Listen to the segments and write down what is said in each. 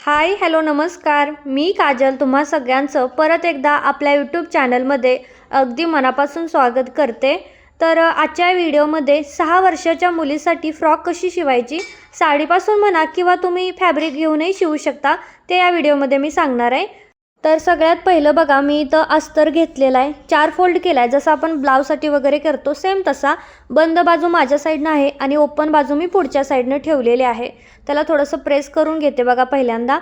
Hi hello नमस्कार. मी काजल तुम्हा सगळ्यांचं परत एकदा आपल्या यूट्यूब चॅनलमध्ये अगदी मनापासून स्वागत करते. तर आजच्या व्हिडिओमध्ये सहा वर्षाच्या मुलीसाठी फ्रॉक कशी शिवायची साडीपासून म्हणा किंवा तुम्ही फॅब्रिक घेऊनही शिवू शकता ते या व्हिडिओमध्ये मी सांगणार आहे. तर सगळ्यात पहिलं बघा मी इथं अस्तर घेतलेला आहे. चार फोल्ड केला आहे जसं आपण ब्लाऊजसाठी वगैरे करतो सेम तसा. बंद बाजू माझ्या साईडनं आहे आणि ओपन बाजू मी पुढच्या साईडनं ठेवलेली आहे. त्याला थोडंसं प्रेस करून घेते बघा पहिल्यांदा.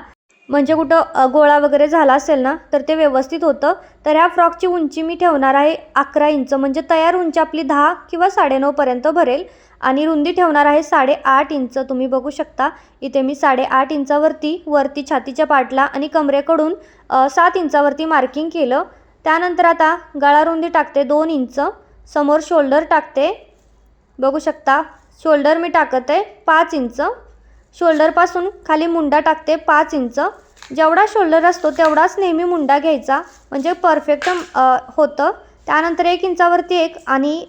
म्हणजे कुठं गोळा वगैरे झाला असेल ना तर ते व्यवस्थित होतं. तर ह्या फ्रॉकची उंची मी ठेवणार आहे अकरा इंच म्हणजे तयार उंची आपली दहा किंवा साडेनऊपर्यंत भरेल. आणि रुंदी ठेवणार आहे साडेआठ इंच तुम्ही बघू शकता. इथे मी साडेआठ इंचावरती वरती छातीच्या पाटला आणि कमरेकडून सात इंचावरती मार्किंग केलं. त्यानंतर आता गळा रुंदी टाकते दोन इंच समोर शोल्डर टाकते. बघू शकता शोल्डर मी टाकत आहे पाच इंच. शोल्डरपासून खाली मुंडा टाकते पाच इंच. जेवढा शोल्डर असतो तेवढाच नेहमी मुंडा घ्यायचा. म्हणजे परफेक्ट होतं. त्यानंतर एक इंचावरती एक आणि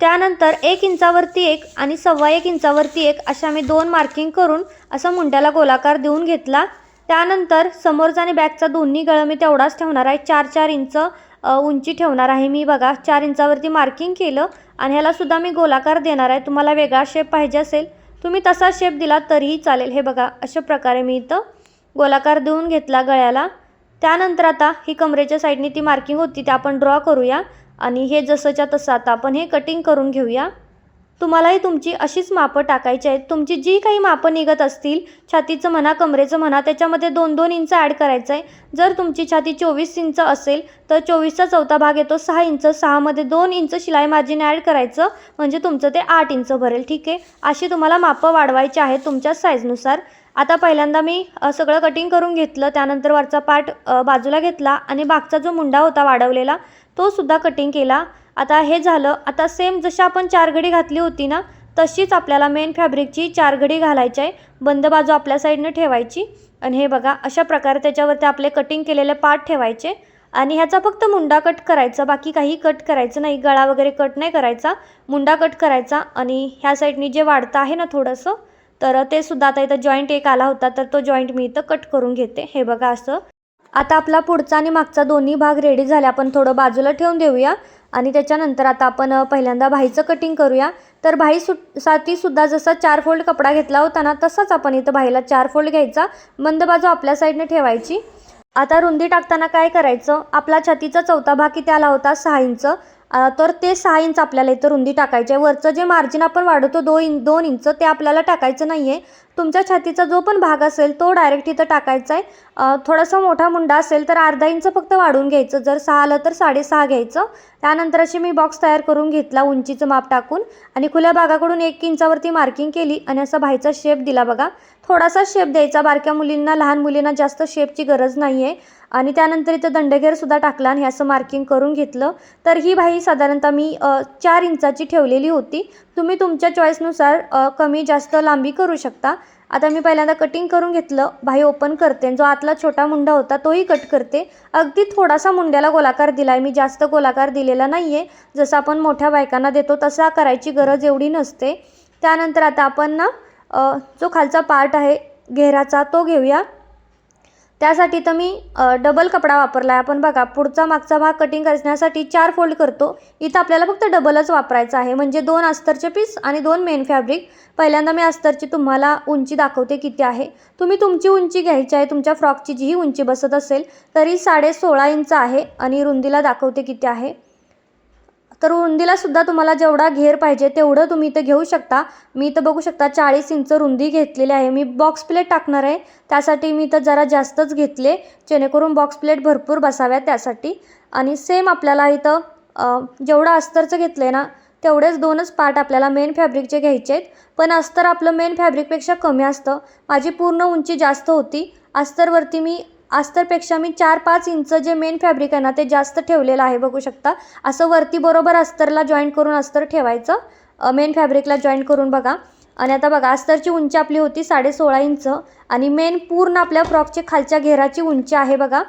त्यानंतर एक इंचावरती एक आणि सव्वा एक इंचावरती एक अशा मी दोन मार्किंग करून असं मुंड्याला गोलाकार देऊन घेतला. त्यानंतर समोरचा आणि बॅकचा दोन्ही गळं मी तेवढाच ठेवणार आहे. चार चार इंच उंची ठेवणार आहे मी. बघा चार इंचावरती मार्किंग केलं आणि ह्यालासुद्धा मी गोलाकार देणार आहे. तुम्हाला वेगळा शेप पाहिजे असेल तुम्ही तसा शेप दिला तरीही चालेल. हे बघा अशा प्रकारे मी इथं गोलाकार देऊन घेतला गळ्याला. त्यानंतर आता ही कमरेच्या साईडनी ती मार्किंग होती ते आपण ड्रॉ करूया. आणि हे जसंच्या तसं आता आपण हे कटिंग करून घेऊया. तुम्हालाही तुमची अशीच मापं टाकायची आहेत. तुमची जी काही मापं निघत असतील छातीचं म्हणा कमरेचं म्हणा त्याच्यामध्ये दोन दोन इंच ॲड करायचं आहे जर तुमची छाती चोवीस इंच असेल तर चोवीसचा चौथा भाग येतो सहा इंच. सहामध्ये दोन इंच शिलाई मार्जिन ॲड करायचं म्हणजे तुमचं ते आठ इंच भरेल ठीक आहे? अशी तुम्हाला मापं वाढवायची आहेत तुमच्या साईजनुसार. आता पहिल्यांदा मी सगळं कटिंग करून घेतलं त्यानंतर वरचा पार्ट बाजूला घेतला आणि मागचा जो मुंडा होता वाढवलेला तो सुद्धा कटिंग केला. आता हे झालं आता सेम जशी आपण चार घडी घातली होती ना तशीच आपल्याला मेन फॅब्रिकची चार घडी घालायची आहे. बंद बाजू आपल्या साईडनं ठेवायची. आणि हे बघा अशा प्रकारे त्याच्यावरती आपले कटिंग केलेले पार्ट ठेवायचे. आणि ह्याचा फक्त मुंडा कट करायचा बाकी काही कट करायचं नाही. गळा वगैरे कट नाही करायचा. मुंडा कट करायचा आणि ह्या साईडनी जे वाढतं आहे ना थोडंसं तर ते सुद्धा आता इथं जॉईंट एक आला होता तर तो जॉईंट मी इथं कट करून घेते. हे बघा असं. आता आपला पुढचा आणि मागचा दोन्ही भाग रेडी झाले. आपण थोडं बाजूला ठेवून देऊया. आणि त्याच्यानंतर आता आपण पहिल्यांदा भाईचं कटिंग करूया. तर भाई सु साठीसुद्धा जसा चार फोल्ड कपडा घेतला होता ना तसाच आपण इथं भाईला चार फोल्ड घ्यायचा. बंद बाजू आपल्या साईडने ठेवायची. आता रुंदी टाकताना काय करायचं? आपला छातीचा चौथा भाग किती आला होता? सहा इंच. तर ते सहा इंच आपल्याला इथं रुंदी टाकायची आहे. वरचं जे मार्जिन आपण वाढवतो दो इन दोन इंच ते आपल्याला टाकायचं नाही आहे तुमच्या छातीचा जो पण भाग असेल तो डायरेक्ट इथं टाकायचा आहे. थोडासा मोठा मुंडा असेल तर अर्धा इंच फक्त वाढवून घ्यायचं. जर सहा आलं तर साडेसहा घ्यायचं. त्यानंतर अशी मी बॉक्स तयार करून घेतला उंचीचं माप टाकून. आणि खुल्या भागाकडून एक इंचावरती मार्किंग केली आणि असा भाईचा शेप दिला बघा. थोडासा शेप द्यायचा. बारक्या मुलींना लहान मुलींना जास्त शेपची गरज नाही आहे आणि त्यानंतर इथं दंडघेरसुद्धा टाकला आणि असं मार्किंग करून घेतलं. तर ही भाई साधारणतः मी चार इंचाची ठेवलेली होती. तुम्ही तुमच्या चॉईसनुसार कमी जास्त लांबी करू शकता. आता मी पहिल्यांदा कटिंग करून घेतलं. भाई ओपन करते. जो आतला छोटा मुंडा होता तोही कट करते. अगदी थोडासा मुंड्याला गोलाकार दिला आहे मी जास्त गोलाकार दिलेला नाही आहे जसं आपण मोठ्या बायकांना देतो तसा करायची गरज एवढी नसते. त्यानंतर आता आपण ना जो खालचा पार्ट आहे घेराचा तो घेऊया. त्यासाठी तर मी डबल कपडा वापरला आहे आपण बघा पुढचा मागचा भाग कटिंग करण्यासाठी चार फोल्ड करतो. इथं आपल्याला फक्त डबलच वापरायचं आहे. म्हणजे दोन अस्तरचे पीस आणि दोन मेन फॅब्रिक पहिल्यांदा मी अस्तरची तुम्हाला उंची दाखवते किती आहे. तुम्ही तुमची उंची घ्यायची आहे. तुमच्या फ्रॉकची जीही उंची बसत असेल तरी साडे सोळा इंच आहे आणि रुंदीला दाखवते किती आहे. तर रुंदीलासुद्धा तुम्हाला जेवढा घेर पाहिजे तेवढं तुम्ही इथं घेऊ शकता. मी इथं बघू शकता चाळीस इंच रुंदी घेतलेली आहे. मी बॉक्स प्लेट टाकणार आहे. त्यासाठी मी इथं जरा जास्तच घेतले. जेणेकरून बॉक्स प्लेट भरपूर बसाव्या त्यासाठी. आणि सेम आपल्याला इथं जेवढं अस्तरचं घेतलं आहे ना तेवढेच दोनच पार्ट आपल्याला मेन फॅब्रिकचे घ्यायचे आहेत. पण अस्तर आपलं मेन फॅब्रिकपेक्षा कमी असतं. माझी पूर्ण उंची जास्त होती. अस्तरवरती मी अस्तरपेक्षा मी चार पाच इंच जे मेन फॅब्रिक आहे ना ते जास्त ठेवलेलं आहे बघू शकता. असं वरती बरोबर अस्तरला जॉईंट करून अस्तर ठेवायचं. मेन फॅब्रिकला जॉईंट करून बघा. आणि आता बघा अस्तरची उंची आपली होती साडे सोळा इंच आणि मेन पूर्ण आपल्या फ्रॉकची खालच्या घेराची उंची आहे बघा.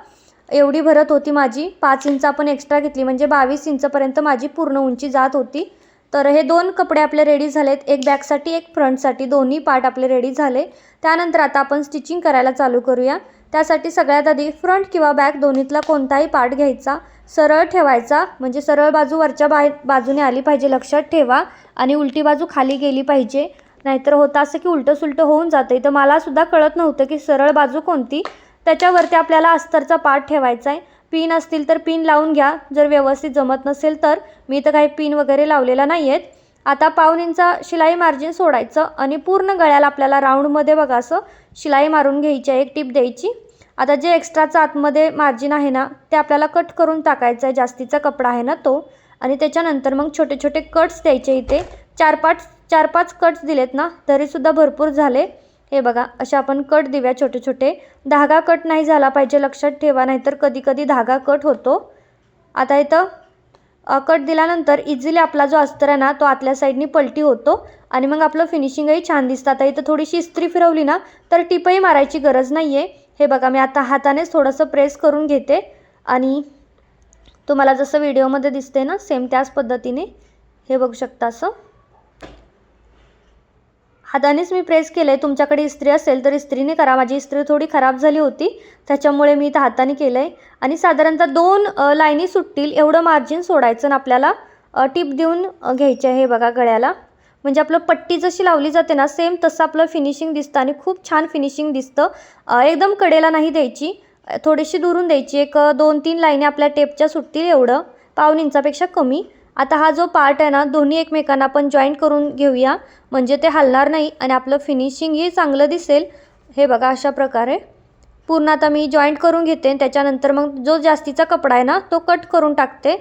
एवढी भरत होती माझी. पाच इंच आपण एक्स्ट्रा घेतली म्हणजे बावीस इंचपर्यंत माझी पूर्ण उंची जात होती. तर हे दोन कपडे आपले रेडी झालेत. एक बॅकसाठी एक फ्रंटसाठी दोन्ही पार्ट आपले रेडी झाले. त्यानंतर आता आपण स्टिचिंग करायला चालू करूया. त्यासाठी सगळ्यात आधी फ्रंट किंवा बॅक दोन्हीतला कोणताही पार्ट घ्यायचा. सरळ ठेवायचा. म्हणजे सरळ बाजू वरच्या बाय बाजूने आली पाहिजे. लक्षात ठेवा. आणि उलटी बाजू खाली गेली पाहिजे. नाहीतर होतं असं की उलटं सुलटं होऊन जातं. इथं मलासुद्धा कळत नव्हतं की सरळ बाजू कोणती. त्याच्यावरती आपल्याला अस्तरचा पार्ट ठेवायचा आहे पिन असतील तर पिन लावून घ्या. जर व्यवस्थित जमत नसेल तर. मी तर काही पिन वगैरे लावलेला नाही आहेत आता पाऊन इंचा शिलाई मार्जिन सोडायचं आणि पूर्ण गळ्याला आपल्याला राऊंडमध्ये बघा असं शिलाई मारून घ्यायची आहे एक टीप द्यायची. आता जे एक्स्ट्राचं आतमध्ये मार्जिन आहे ना ते आपल्याला कट करून टाकायचं आहे जास्तीचा कपडा आहे ना तो. आणि त्याच्यानंतर मग छोटे छोटे कट्स द्यायचे इथे. चार पाच चार पाच कट्स दिलेत ना तरीसुद्धा भरपूर झाले. हे बघा असे आपण कट देऊया छोटे छोटे. धागा कट नाही झाला पाहिजे लक्षात ठेवा नाहीतर कधी कधी धागा कट होतो. आता इथं कट दिल्यानंतर इझिली आपला जो अस्तर आहे ना तो आतल्या साईडनी पलटी होतो. आणि मग आपलं फिनिशिंगही छान दिसतं. आता इथं थोडीशी इस्त्री फिरवली ना तर टिपही मारायची गरज नाही आहे हे बघा मी आता हातानेच थोडंसं प्रेस करून घेते. आणि तुम्हाला जसं व्हिडिओमध्ये दिसते ना सेम त्याच पद्धतीने. हे बघू शकता असं. हातानेच मी प्रेस केलं आहे तुमच्याकडे इस्त्री असेल तर इस्त्रीने करा. माझी इस्त्री थोडी खराब झाली होती. त्याच्यामुळे मी इथं हाताने केलं आहे आणि साधारणतः दोन लाईनी सुटतील. एवढं मार्जिन सोडायचं आणि आपल्याला टिप देऊन अ, घ्यायचे आहे हे बघा गळ्याला. म्हणजे आपलं पट्टी जशी लावली जाते ना सेम तसं आपलं फिनिशिंग दिसतं आणि खूप छान फिनिशिंग दिसतं. एकदम कडेला नाही द्यायची. थोडीशी दुरून द्यायची. एक दोन तीन लाईनी आपल्या टेपच्या सुटतील एवढं. पाऊन इंचापेक्षा कमी. आता हा जो पार्ट आहे ना दोन्ही एकमेकांना आपण जॉईंट करून घेऊया. म्हणजे ते हलणार नाही आणि आपलं फिनिशिंगही चांगलं दिसेल. हे बघा अशा प्रकारे. पूर्ण आता मी जॉईंट करून घेते त्याच्यानंतर मग जो जास्तीचा कपडा आहे ना तो कट करून टाकते.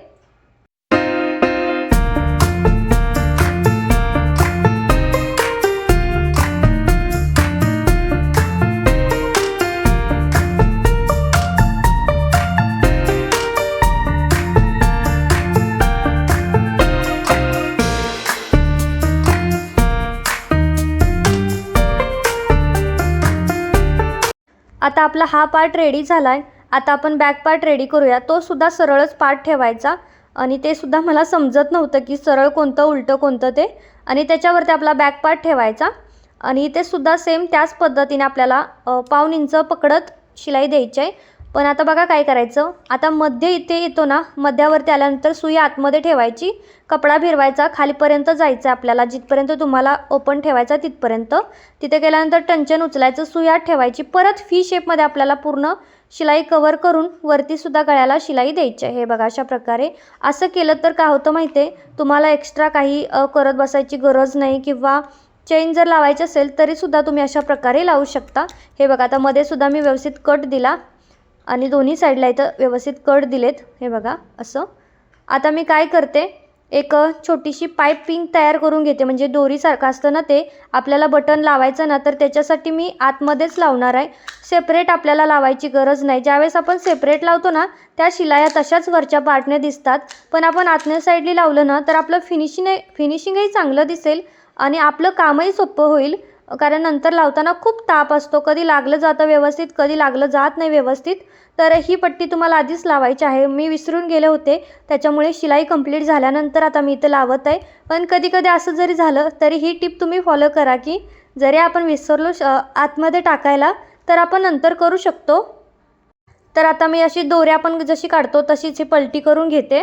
आता आपला हा पार्ट रेडी झाला आहे आता आपण बॅक पार्ट रेडी करूया. तो सुद्धा सरळच पार्ट ठेवायचा. आणि ते सुद्धा मला समजत नव्हतं की सरळ कोणतं उलटं कोणतं ते. आणि त्याच्यावरती आपला बॅक पार्ट ठेवायचा. आणि ते सुद्धा सेम त्याच पद्धतीने आपल्याला पाऊन इंच पकडत शिलाई द्यायची आहे. पण आता बघा काय करायचं. आता मध्य इथे येतो ना मध्यावरती आल्यानंतर सुई आतमध्ये ठेवायची. कपडा फिरवायचा खालीपर्यंत जायचं आहे आपल्याला. जिथपर्यंत तुम्हाला ओपन ठेवायचा तिथपर्यंत. तिथे गेल्यानंतर टंचन उचलायचं सुई आत ठेवायची. परत फी शेपमध्ये आपल्याला पूर्ण शिलाई कवर करून वरतीसुद्धा गळ्याला शिलाई द्यायची आहे. हे बघा अशा प्रकारे. असं केलं तर काय होतं माहिती आहे? तुम्हाला एक्स्ट्रा काही करत बसायची गरज नाही किंवा चेन जर लावायची असेल तरीसुद्धा तुम्ही अशा प्रकारे लावू शकता. हे बघा आता मध्ये सुद्धा मी व्यवस्थित कट दिला. आणि दोन्ही साईडला इथं व्यवस्थित कट दिलेत. हे बघा असं. आता मी काय करते एक छोटीशी पाईपिंग तयार करून घेते. म्हणजे दोरीसारखं असतं ना ते आपल्याला बटन लावायचं ना तर त्याच्यासाठी मी आतमध्येच लावणार आहे. सेपरेट आपल्याला लावायची गरज नाही. ज्यावेळेस आपण सेपरेट लावतो ना त्या शिलाया तशाच वरच्या पार्टने दिसतात. पण आपण आतल्या साईडली लावलं ना तर आपलं फिनिशिंग फिनिशिंगही चांगलं दिसेल आणि आपलं कामही सोपं होईल. कारण नंतर लावताना खूप ताप असतो. कधी लागलं जातं व्यवस्थित कधी लागलं जात नाही व्यवस्थित. तर ही पट्टी तुम्हाला आधीच लावायची आहे. मी विसरून गेले होते. त्याच्यामुळे शिलाई कंप्लीट झाल्यानंतर आता मी इथं लावत आहे. पण कधी कधी असं जरी झालं तरी ही टिप तुम्ही फॉलो करा की जरी आपण विसरलो श आतमध्ये टाकायला तर आपण नंतर करू शकतो. तर आता मी अशी दोऱ्या आपण जशी काढतो तशीच ही पलटी करून घेते.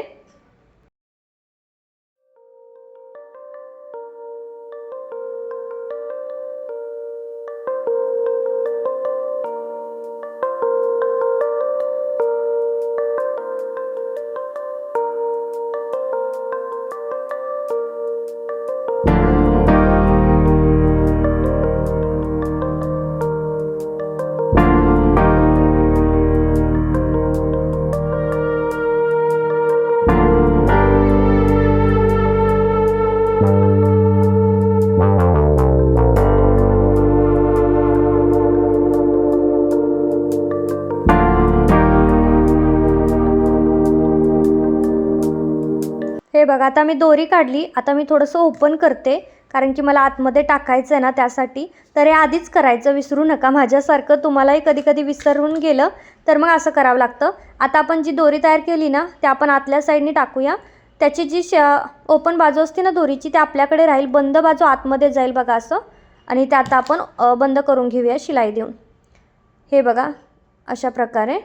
बघा आता मी दोरी काढली. आता मी थोडंसं ओपन करते कारण की मला आतमध्ये टाकायचं आहे ना त्यासाठी. तर हे आधीच करायचं विसरू नका. माझ्यासारखं तुम्हालाही कधी कधी विसरून गेलं तर मग असं करावं लागतं. आता आपण जी दोरी तयार केली ना त्या आपण आतल्या साईडनी टाकूया. त्याची जी श ओपन बाजू असते ना दोरीची ती आपल्याकडे राहील. बंद बाजू आतमध्ये जाईल बघा असं. आणि ते आता आपण बंद करून घेऊया शिलाई देऊन. हे बघा अशा प्रकारे.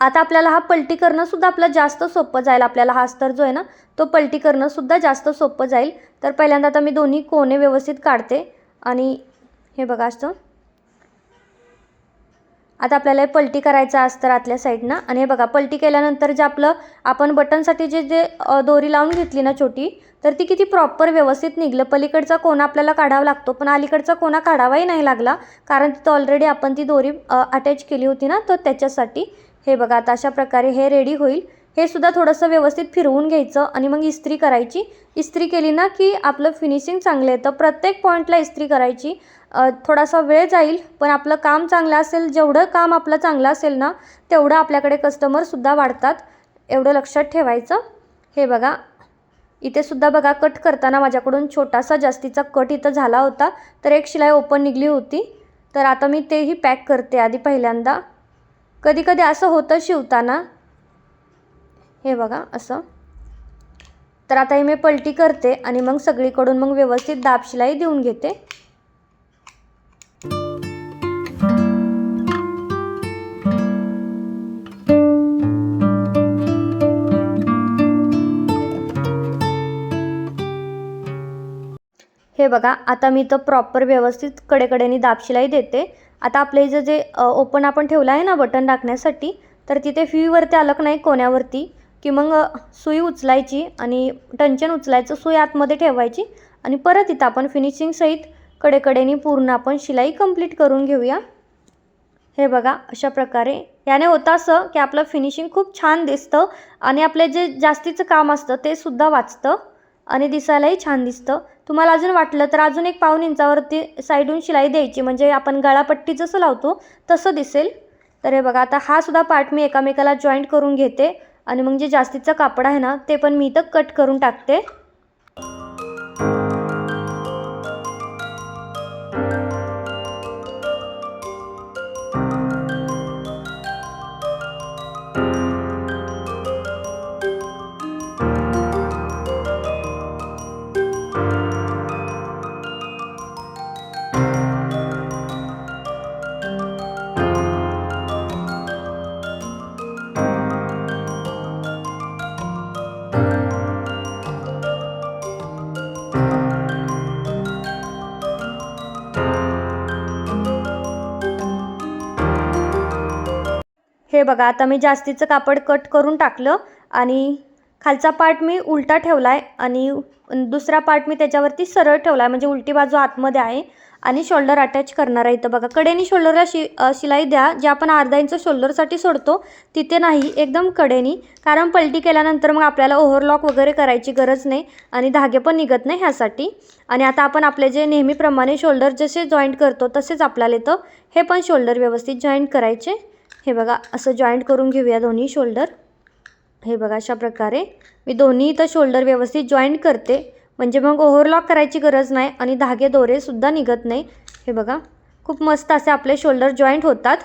आता आपल्याला हा पलटी करणंसुद्धा आपलं जास्त सोपं जाईल. आपल्याला हा अस्तर जो आहे ना तो पलटी करणंसुद्धा जास्त सोपं जाईल. तर पहिल्यांदा आता मी दोन्ही कोणे व्यवस्थित काढते. आणि हे बघा असतं आता आपल्याला हे पलटी करायचं अस्तर आतल्या साईडनं. आणि हे बघा पलटी केल्यानंतर जे आपलं आपण बटनसाठी जे जे दोरी लावून घेतली ना छोटी तर ती किती प्रॉपर व्यवस्थित निघलं. पलीकडचा कोणा आपल्याला काढावा लागतो पण अलीकडचा कोणा काढावाही नाही लागला. कारण तिथं ऑलरेडी आपण ती दोरी अटॅच केली होती ना तर त्याच्यासाठी. हे बघा आता अशा प्रकारे हे रेडी होईल. हे सुद्धा थोडंसं व्यवस्थित फिरवून घ्यायचं आणि मग इस्त्री करायची. इस्त्री केली ना की आपलं फिनिशिंग चांगलं येतं. प्रत्येक पॉईंटला इस्त्री करायची. थोडासा वेळ जाईल पण आपलं काम चांगलं असेल जेवढं काम आपलं चांगलं असेल ना तेवढं आपल्याकडे कस्टमरसुद्धा वाढतात. एवढं लक्षात ठेवायचं. हे बघा इथे सुद्धा बघा कट करताना माझ्याकडून छोटासा जास्तीचा कट इथं झाला होता. तर एक शिलाई ओपन निघली होती. तर आता मी तेही पॅक करते आधी पहिल्यांदा. कधी कधी असं होतं शिवताना. हे बघा असं. तर आता हे मी पलटी करते आणि मग सगळीकडून मग व्यवस्थित दाब शिलाई देऊन घेते. हे बघा आता मी तर प्रॉपर व्यवस्थित कडेकडेने दाबशिलाई देते. आता आपलं इथं जे ओपन आपण ठेवलं आहे ना बटन टाकण्यासाठी तर तिथे फ्यूवरती आलं का नाही कोण्यावरती की मग सुई उचलायची आणि टंचन उचलायचं सुई आतमध्ये ठेवायची आणि परत इथं आपण फिनिशिंगसहित कडेकडेने पूर्ण आपण शिलाई कंप्लीट करून घेऊया. हे बघा अशा प्रकारे. याने होतं असं की आपलं फिनिशिंग खूप छान दिसतं आणि आपले जे जास्तीचं काम असतं ते सुद्धा वाचतं. आणि दिसायलाही छान दिसतं. तुम्हाला अजून वाटलं तर अजून एक पाऊन इंचावरती साईडून शिलाई द्यायची. म्हणजे आपण गळापट्टी जसं लावतो तसं दिसेल. तर हे बघा आता हा सुद्धा पार्ट मी एकामेकाला जॉईंट करून घेते. आणि मग जे जास्तीचं कापड आहे ना ते पण मी इथं कट करून टाकते. हे बघा आता मी जास्तीचं कापड कट करून टाकलं आणि खालचा पार्ट मी उलटा ठेवला आहे आणि दुसरा पार्ट मी त्याच्यावरती सरळ ठेवला आहे म्हणजे उलटी बाजू आतमध्ये आहे आणि शोल्डर अटॅच करणार आहे इथं बघा. कडेनी शोल्डरला शि शिलाई द्या जे आपण अर्धा इंच शोल्डरसाठी सोडतो तिथे नाही एकदम कडेनी. कारण पलटी केल्यानंतर मग आपल्याला ओव्हरलॉक वगैरे करायची गरज नाही आणि धागे पण निघत नाही ह्यासाठी. आणि आता आपण आपले जे नेहमीप्रमाणे शोल्डर जसे जॉईंट करतो तसेच आपल्याला इथं हे पण शोल्डर व्यवस्थित जॉईंट करायचे. हे बघा असं जॉईंट करून घेऊया दोन्ही शोल्डर हे बघा अशा प्रकारे. मी दोन्ही इथं शोल्डर व्यवस्थित जॉईंट करते. म्हणजे मग ओव्हरलॉक करायची गरज नाही आणि धागे दोरेसुद्धा निघत नाही. हे बघा खूप मस्त असे आपले शोल्डर जॉईंट होतात.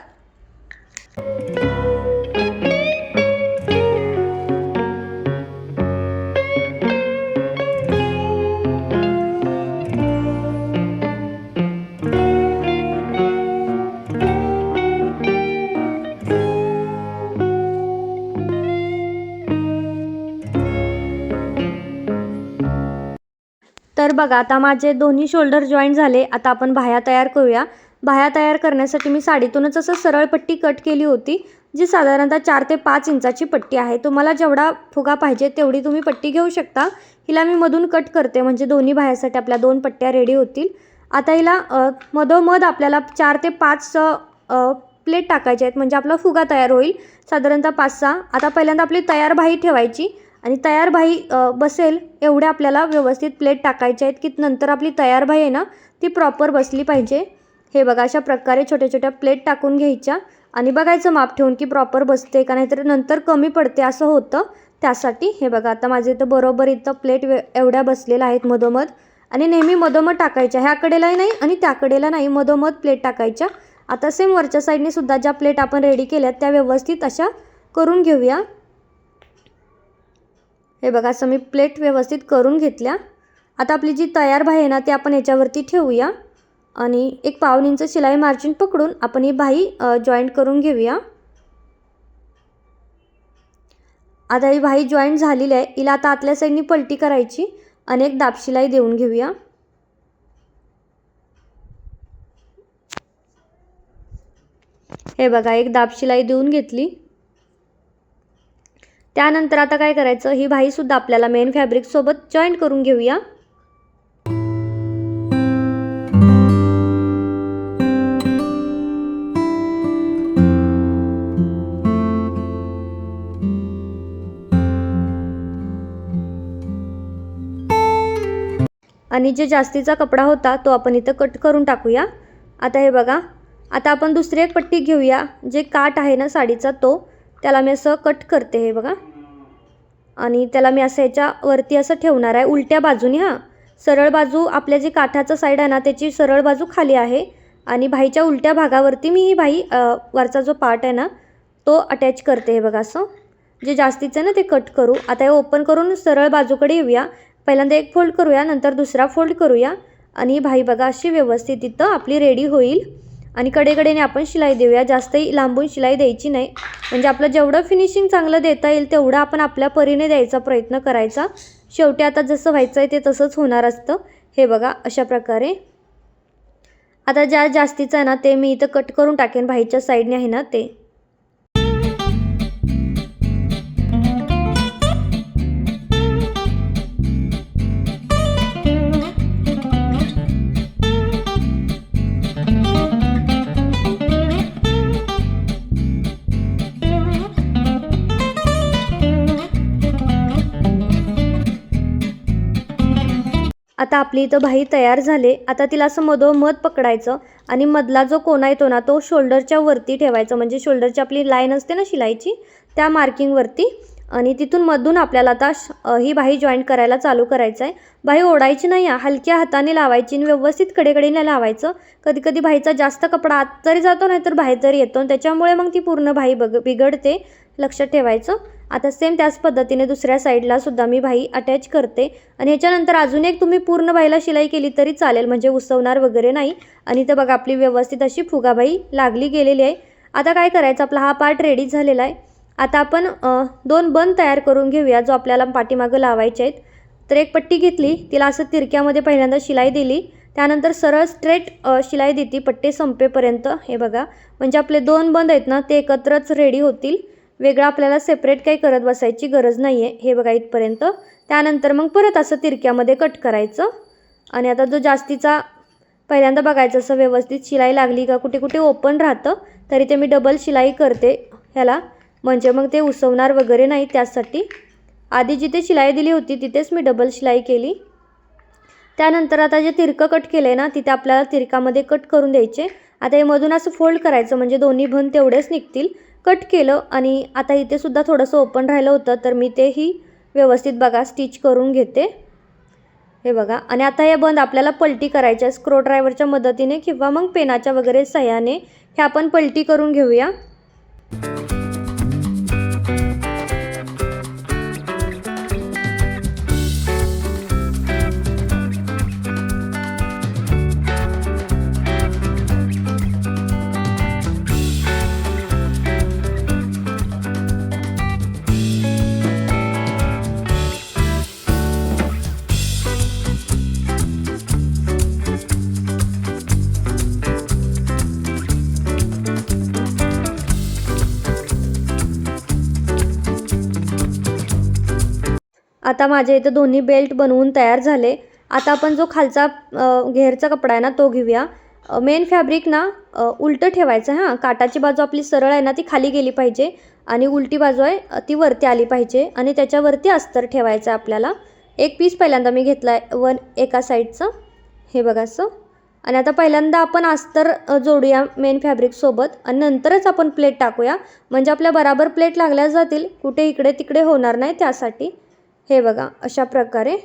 तर बघा आता माझे दोन्ही शोल्डर जॉईंट झाले. आता आपण बाह्या तयार करूया. बाह्या तयार करण्यासाठी मी साडीतूनच असं सरळ पट्टी कट केली होती जी साधारणतः चार ते पाच इंचाची पट्टी आहे. तुम्हाला जेवढा फुगा पाहिजे तेवढी तुम्ही पट्टी घेऊ शकता. हिला मी मधून कट करते म्हणजे दोन्ही बाह्यासाठी आपल्या दोन पट्ट्या रेडी होतील. आता हिला मधोमध आपल्याला चार ते पाच प्लेट टाकायचे आहेत म्हणजे आपला फुगा तयार होईल. साधारणतः पाच सहा. आता पहिल्यांदा आपली तयार बाही ठेवायची. आणि तयार भाई बसेल एवढ्या आपल्याला व्यवस्थित प्लेट टाकायच्या आहेत की नंतर आपली तयार भाई आहे ना ती प्रॉपर बसली पाहिजे. हे बघा अशा प्रकारे छोट्या छोट्या प्लेट टाकून घ्यायच्या. आणि बघायचं माप ठेवून की प्रॉपर बसते का नाहीतर नंतर कमी पडते असं होतं. त्यासाठी हे बघा आता माझे इथं बरोबर इथं प्लेट वे एवढ्या बसलेल्या आहेत मधोमध. आणि नेहमी मधोमध टाकायच्या. ह्या कडेलाही नाही आणि त्या कडेला नाही मधोमध प्लेट टाकायच्या. आता सेम वरच्या साईडने सुद्धा ज्या प्लेट आपण रेडी केल्या त्या व्यवस्थित अशा करून घेऊया. हे बघा असं मी प्लेट व्यवस्थित करून घेतल्या. आता आपली जी तयार बाही आहे ना ती आपण याच्यावरती ठेवूया. आणि एक पावन इंच शिलाई मार्जिन पकडून आपण ही बाही जॉईंट करून घेऊया. आता ही बाही जॉईंट झालेली आहे. हिला आता आतल्या साईडनी पलटी करायची आणि एक दाबशिलाई देऊन घेऊया. हे बघा एक दाबशिलाई देऊन घेतली. त्यानंतर आता काय करायचं? ही भाईसुद्धा आपल्याला मेन फॅब्रिकसोबत जॉईंट करून घेऊया. आणि जे जास्तीचा कपडा होता तो आपण इथं कट करून टाकूया. आता हे बघा. आता आपण दुसरी एक पट्टी घेऊया. जे काठ आहे ना साडीचा तो त्याला मी असं कट करते हे बघा. आणि त्याला मी असं याच्यावरती असं ठेवणार आहे उलट्या बाजूने हां. सरळ बाजू आपल्या जे काठाचं साईड आहे ना त्याची सरळ बाजू खाली आहे. आणि भाईच्या उलट्या भागावरती मी ही भाई वरचा जो पार्ट आहे ना तो अटॅच करते हे बघा असं. जे जास्तीचं आहे ना ते कट करू. आता हे ओपन करून सरळ बाजूकडे येऊया. पहिल्यांदा एक फोल्ड करूया नंतर दुसरा फोल्ड करूया. आणि भाई बघा अशी व्यवस्थित इथं आपली रेडी होईल. आणि कडेकडेने आपण शिलाई देऊया. जास्तही लांबून शिलाई द्यायची नाही. म्हणजे आपलं जेवढं फिनिशिंग चांगलं देता येईल तेवढं आपण आपल्या परीने द्यायचा प्रयत्न करायचा. शेवटी आता जसं व्हायचं आहे ते तसंच होणार असतं. हे बघा अशा प्रकारे. आता ज्या जास्तीचं आहे ना ते मी इथं कट करून टाकेन. बाहेरच्या साईडने आहे ना ते. आता आपली इथं भाई तयार झाले. आता तिला असं मधोमध पकडायचं आणि मधला जो कोणा येतो ना तो शोल्डरच्या वरती ठेवायचा. म्हणजे शोल्डरची आपली लाईन असते ना शिलाईची त्या मार्किंगवरती आणि तिथून मधून आपल्याला आता श- ही बाही जॉईंट करायला चालू करायचं आहे बाही ओढायची नाही आहे हलक्या हाताने लावायची आणि व्यवस्थित कडेकडेने लावायचं. कधी कधी बाईचा जास्त कपडा आत तरी जातो नाही तर बाहेर तरी येतो. आणि त्याच्यामुळे मग ती पूर्ण बाई बग बिघडते लक्षात ठेवायचं. आता सेम त्याच पद्धतीने दुसऱ्या साईडला सुद्धा मी भाई अटॅच करते. आणि ह्याच्यानंतर अजून एक तुम्ही पूर्ण बाईला शिलाई केली तरी चालेल म्हणजे उसवणार वगैरे नाही. आणि इथं बघा आपली व्यवस्थित अशी फुगाबाई लागली गेलेली आहे. आता काय करायचं आपला हा पार्ट रेडी झालेला आहे. आता आपण दोन बन तयार करून घेऊया जो आपल्याला पाठीमागं लावायचे आहेत. तर एक पट्टी घेतली तिला असं तिरक्यामध्ये पहिल्यांदा शिलाई दिली. त्यानंतर सरळ स्ट्रेट शिलाई देती पट्टे संपेपर्यंत. हे बघा म्हणजे आपले दोन बंद आहेत ना ते एकत्रच रेडी होतील. वेगळं आपल्याला सेपरेट काही करत बसायची गरज नाही आहे हे बघा इथपर्यंत. त्यानंतर मग परत असं तिरक्यामध्ये कट करायचं. आणि आता जो जास्तीचा पहिल्यांदा बघायचं असं व्यवस्थित शिलाई लागली का कुठे कुठे ओपन राहतं तरी ते मी डबल शिलाई करते ह्याला. म्हणजे मग ते उसवणार वगैरे नाही त्यासाठी. आधी जिथे शिलाई दिली होती तिथेच मी डबल शिलाई केली. त्यानंतर आता जे तिरकं कट केलं आहे ना तिथे आपल्याला तिरकामध्ये कट करून द्यायचे. आता हे मधून असं फोल्ड करायचं म्हणजे दोन्ही भन तेवढेच निघतील. कट केलं आणि आता इथे सुद्धा थोडंसं ओपन राहिलं होतं तर मी तेही व्यवस्थित बघा स्टिच करून घेते. हे बघा आणि आता हे बंद आपल्याला पलटी करायच्या स्क्रो ड्रायव्हरच्या मदतीने किंवा मग पेनाच्या वगैरे सह्याने हे आपण पलटी करून घेऊया. आता माझ्या इथं दोन्ही बेल्ट बनवून तयार झाले. आता आपण जो खालचा घेरचा कपडा आहे ना तो घेऊया. मेन फॅब्रिक ना उलटं ठेवायचं आहे हां. काटाची बाजू आपली सरळ आहे ना ती खाली गेली पाहिजे. आणि उलटी बाजू आहे ती वरती आली पाहिजे. आणि त्याच्यावरती अस्तर ठेवायचं आहे आपल्याला. एक पीस पहिल्यांदा मी घेतला आहे वन एका साईडचं हे बघा असं. आणि आता पहिल्यांदा आपण अस्तर जोडूया मेन फॅब्रिकसोबत आणि नंतरच आपण प्लेट टाकूया. म्हणजे आपल्या बराबर प्लेट लागल्या जातील. कुठे इकडे तिकडे होणार नाही त्यासाठी. हे बघा अशा प्रकारे.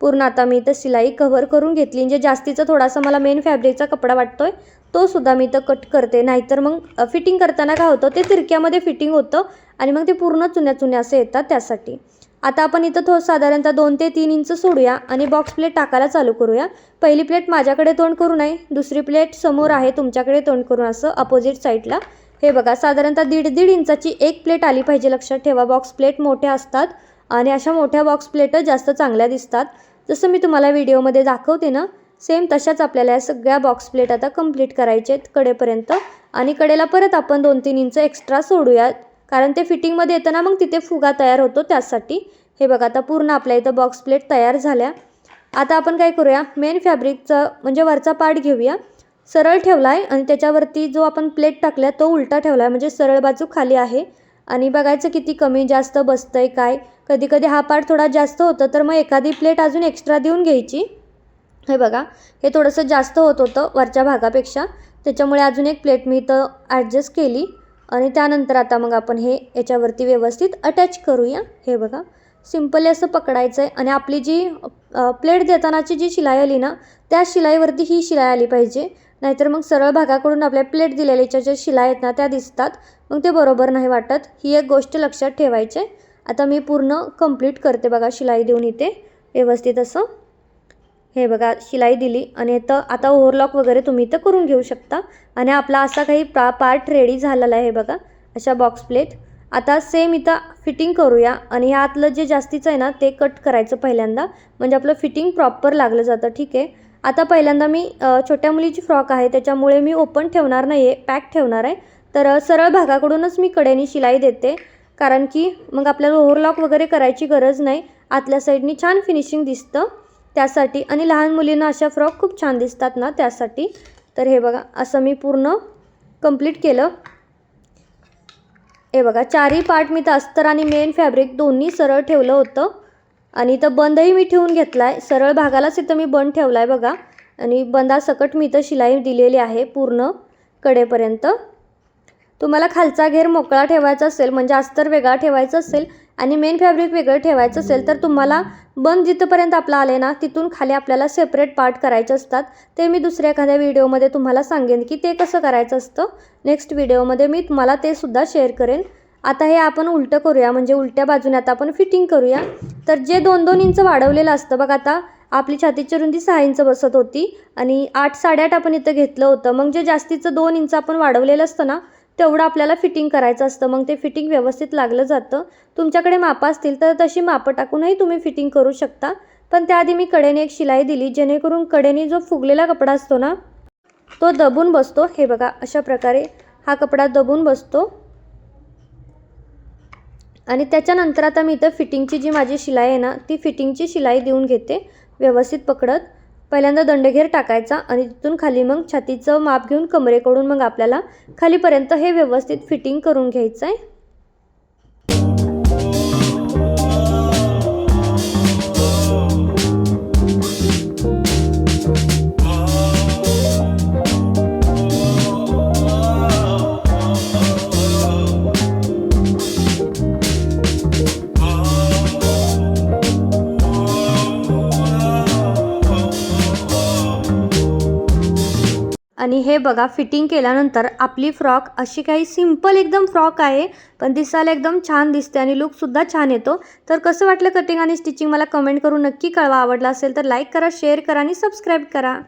पूर्ण आता मी इथं शिलाई कव्हर करून घेतली. म्हणजे जास्तीचा थोडासा मला मेन फॅब्रिकचा कपडा वाटतो तो सुद्धा मी इथं कट करते. नाहीतर मग फिटिंग करताना काय होतं ते तिरक्यामध्ये फिटिंग होतं आणि मग ते पूर्ण चुन्या चुन्या असं येतात त्यासाठी. आता आपण इथं थो साधारणतः दोन ते तीन इंच सोडूया आणि बॉक्स प्लेट टाकायला चालू करूया. पहिली प्लेट माझ्याकडे तोंड करू आहे दुसरी प्लेट समोर आहे तुमच्याकडे तोंड करून असं अपोजिट साईडला हे बघा साधारणतः दीड दीड इंचाची एक प्लेट आली पाहिजे लक्षात ठेवा. बॉक्स प्लेट मोठ्या असतात. आणि अशा मोठ्या बॉक्स प्लेटच जास्त चांगल्या दिसतात. जसं मी तुम्हाला व्हिडिओमध्ये दाखवते ना सेम तशाच आपल्याला या सगळ्या बॉक्स प्लेट आता कंप्लीट करायचे आहेत कडेपर्यंत. आणि कडेला परत आपण दोन तीन इंच एक्स्ट्रा सोडूयात कारण ते फिटिंगमध्ये येतं ना मग तिथे फुगा तयार होतो त्यासाठी. हे बघा आता पूर्ण आपल्या इथं बॉक्स प्लेट तयार झाल्या. आता आपण काय करूया मेन फॅब्रिकचा म्हणजे वरचा पार्ट घेऊया. सरळ ठेवला आहे आणि त्याच्यावरती जो आपण प्लेट टाकला तो उलटा ठेवला आहे म्हणजे सरळ बाजू खाली आहे. आणि बघायचं किती कमी जास्त बसतं आहे काय. कधी कधी हा पार्ट थोडा जास्त होतं तर मग एखादी प्लेट अजून एक्स्ट्रा देऊन घ्यायची. हे बघा हे थोडंसं जास्त होत होतं वरच्या भागापेक्षा त्याच्यामुळे अजून एक प्लेट मी इथं ॲडजस्ट केली. आणि त्यानंतर आता मग आपण हे याच्यावरती व्यवस्थित अटॅच करूया. हे बघा सिम्पली असं पकडायचं आहे आणि आपली जी प्लेट देतानाची जी शिलाई आली ना त्या शिलाईवरती ही शिलाई आली पाहिजे. नाहीतर मग सरळ भागाकडून आपल्या प्लेट दिलेल्याच्या ज्या शिलाई आहेत ना त्या दिसतात. मग ते बरोबर नाही वाटत. ही एक गोष्ट लक्षात ठेवायची आहे. आता मी पूर्ण कंप्लीट करते बघा शिलाई देऊन इथे. व्यवस्थित असं. हे बघा शिलाई दिली. आणि तर आता ओव्हरलॉक वगैरे तुम्ही इथं करून घेऊ शकता. आणि आपला असा काही पा पार्ट रेडी झालेला आहे बघा. अशा बॉक्स प्लेट आता सेम इथं फिटिंग करूया. आणि ह्या आतलं जे जास्तीचं आहे ना ते कट करायचं पहिल्यांदा. म्हणजे आपलं फिटिंग प्रॉपर लागलं जातं. ठीक आहे. आता पहिल्यांदा मी छोट्या मुलीची फ्रॉक आहे त्याच्यामुळे मी ओपन ठेवणार नाही आहे पॅक ठेवणार आहे. तर सरळ भागाकडूनच मी कड्याने शिलाई देते कारण की मग आपल्याला ओव्हरलॉक वगैरे करायची गरज नाही. आतल्या साईडनी छान फिनिशिंग दिसतं त्यासाठी आणि लहान मुलींना अशा फ्रॉक खूप छान दिसतात ना त्यासाठी. तर हे बघा असं मी पूर्ण कंप्लीट केलं. हे बघा चारही पार्ट मी तस्तर आणि मेन फॅब्रिक दोन्ही सरळ ठेवलं होतं. आणि इथं बंदही मी ठेवून घेतला आहे सरळ भागालाच इथं मी बंद ठेवला आहे बघा. आणि बंदासकट मी इथं शिलाई दिलेली आहे पूर्ण कडेपर्यंत. तुम्हाला खालचा घेर मोकळा ठेवायचा असेल म्हणजे अस्तर वेगळा ठेवायचा असेल आणि मेन फॅब्रिक वेगळं ठेवायचं असेल तर तुम्हाला बंद जिथंपर्यंत आपलं आले ना तिथून खाली आपल्याला सेपरेट पार्ट करायचे असतात. ते मी दुसऱ्या एखाद्या व्हिडिओमध्ये तुम्हाला सांगेन की ते कसं करायचं असतं. नेक्स्ट व्हिडिओमध्ये मी तुम्हाला ते सुद्धा शेअर करेन. आता हे आपण उलटं करूया म्हणजे उलट्या बाजूने आता आपण फिटिंग करूया. तर जे दोन दोन इंच वाढवलेलं असतं बघ आता आपली छातीची रुंदी सहा इंच बसत होती आणि आठ साडेआठ आपण इथं घेतलं होतं. मग जे जास्तीचं दोन इंच आपण वाढवलेलं असतं ना तेवढं आपल्याला फिटिंग करायचं असतं. मग ते फिटिंग व्यवस्थित लागलं जातं. तुमच्याकडे मापं असतील तर तशी मापं टाकूनही तुम्ही फिटिंग करू शकता. पण त्याआधी मी कडेने एक शिलाई दिली जेणेकरून कडेने जो फुगलेला कपडा असतो ना तो दबून बसतो. हे बघा अशा प्रकारे हा कपडा दबून बसतो. आणि त्याच्यानंतर आता मी इथं फिटिंगची जी माझी शिलाई आहे ना ती फिटिंगची शिलाई देऊन घेते व्यवस्थित पकडत. पहिल्यांदा दंडघेर टाकायचा आणि तिथून खाली मग छातीचं माप घेऊन कमरेकडून मग आपल्याला खालीपर्यंत हे व्यवस्थित फिटिंग करून घ्यायचं आहे आणि हे बघा फिटिंग केल्यानंतर आपली फ्रॉक अशी काही सिंपल एकदम फ्रॉक आहे पण दिसायला एकदम छान दिसते आणि लुकसुद्धा छान येतो. तर कसं वाटलं कटिंग आणि स्टिचिंग मला कमेंट करून नक्की कळवा. आवडला असेल तर लाईक करा शेअर करा आणि सबस्क्राईब करा.